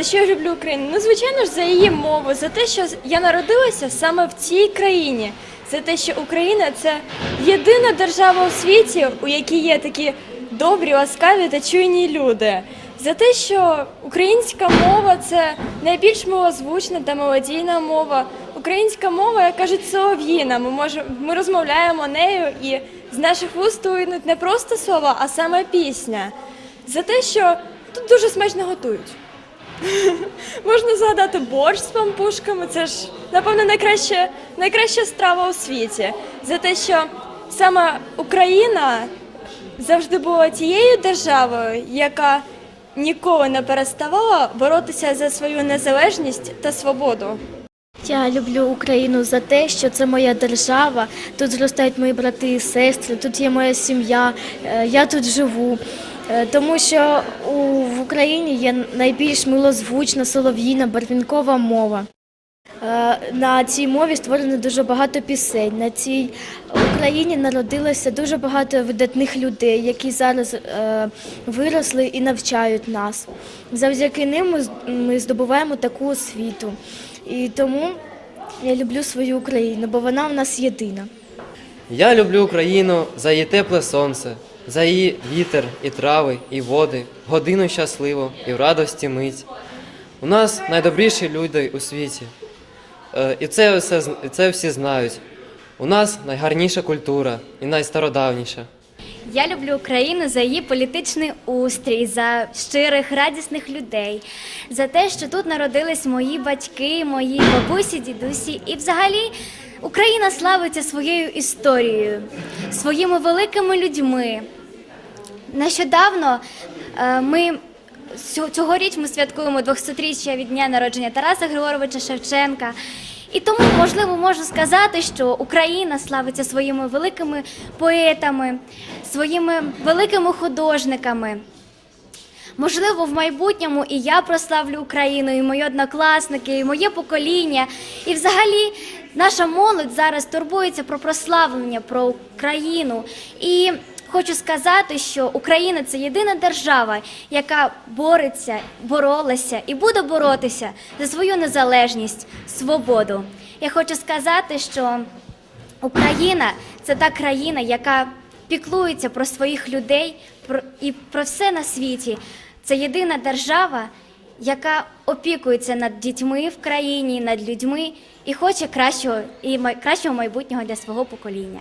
За що я люблю Україну? Ну, звичайно ж, за її мову, за те, що я народилася саме в цій країні, за те, що Україна це єдина держава у світі, у якій є такі добрі, ласкаві та чуйні люди. За те, що українська мова це найбільш милозвучна та мелодійна мова. Українська мова, як кажуть, солов'їна. Ми можемо ми розмовляємо нею, і з наших вуст линуть не просто слова, а саме пісня. За те, що тут дуже смачно готують. Можна згадати борщ з пампушками. Це ж, напевно, найкраща, найкраща страва у світі. За те, що саме Україна завжди була тією державою, яка ніколи не переставала боротися за свою незалежність та свободу. Я люблю Україну за те, що це моя держава. Тут зростають мої брати і сестри, тут є моя сім'я, е, я тут живу. Е, Тому що у, в Україні є найбільш милозвучна, солов'їна, барвінкова мова. Е, На цій мові створено дуже багато пісень. На цій Україні народилося дуже багато видатних людей, які зараз е, виросли і навчають нас. Завдяки ним ми ми здобуваємо таку освіту. І тому я люблю свою Україну, бо вона в нас єдина. Я люблю Україну за її тепле сонце, за її вітер і трави, і води, годину щасливо і в радості мить. У нас найдобріші люди у світі. Е, І це, все, це всі знають. У нас найгарніша культура і найстародавніша. Я люблю Україну за її політичний устрій, за щирих, радісних людей, за те, що тут народились мої батьки, мої бабусі, дідусі. І взагалі Україна славиться своєю історією, своїми великими людьми. Нещодавно е, ми цьогоріч ми святкуємо 200-річчя від дня народження Тараса Григоровича Шевченка. І тому, можливо, можу сказати, що Україна славиться своїми великими поетами, своїми великими художниками. Можливо, в майбутньому і я прославлю Україну, і мої однокласники, і моє покоління. І взагалі наша молодь зараз турбується про прославлення, про Україну. І хочу сказати, що Україна це єдина держава, яка бореться, боролася і буде боротися за свою незалежність, свободу. Я хочу сказати, що Україна це та країна, яка піклується про своїх людей і про все на світі. Це єдина держава, яка опікується над дітьми в країні, над людьми і хоче кращого і кращого майбутнього для свого покоління.